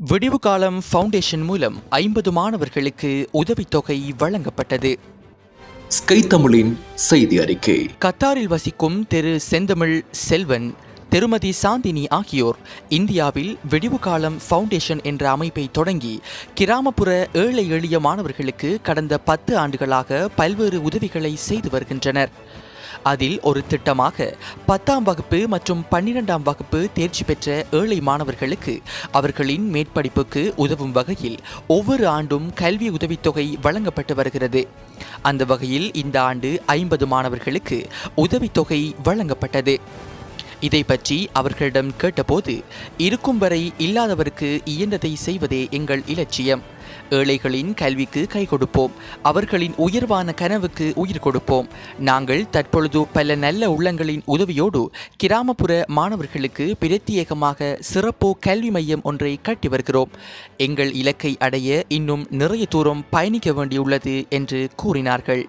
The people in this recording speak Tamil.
விடிவு காலம் ஃபவுண்டேஷன் மூலம் ஐம்பது மாணவர்களுக்கு உதவித்தொகை வழங்கப்பட்டது. ஸ்கை தமிழின் செய்தி அறிக்கை. கத்தாரில் வசிக்கும் திரு செந்தமிழ் செல்வன் திருமதி சாந்தினி ஆகியோர் இந்தியாவில் விடிவு காலம் ஃபவுண்டேஷன் என்ற அமைப்பை தொடங்கி கிராமப்புற ஏழை எளிய மாணவர்களுக்கு கடந்த பத்து ஆண்டுகளாக பல்வேறு உதவிகளை செய்து வருகின்றனர். அதில் ஒரு திட்டமாக பத்தாம் வகுப்பு மற்றும் பன்னிரெண்டாம் வகுப்பு தேர்ச்சி பெற்ற ஏழை மாணவர்களுக்கு அவர்களின் மேற்படிப்புக்கு உதவும் வகையில் ஒவ்வொரு ஆண்டும் கல்வி உதவித்தொகை வழங்கப்பட்டு வருகிறது. அந்த வகையில் இந்த ஆண்டு ஐம்பது மாணவர்களுக்கு உதவித்தொகை வழங்கப்பட்டது. இதை பற்றி அவர்களிடம் கேட்டபோது இருக்கும் வரை இல்லாதவருக்கு இயன்றதை செய்வதே எங்கள் இலட்சியம். ஏழைகளின் கல்விக்கு கை கொடுப்போம். அவர்களின் உயர்வான கனவுக்கு உயிர் கொடுப்போம். நாங்கள் தற்பொழுது பல நல்ல உள்ளங்களின் உதவியோடு கிராமப்புற மாணவர்களுக்கு பிரத்யேகமாக சிறப்பு கல்வி மையம் ஒன்றை கட்டி வருகிறோம். எங்கள் இலக்கை அடைய இன்னும் நிறைய தூரம் பயணிக்க வேண்டியுள்ளது என்று கூறினார்கள்.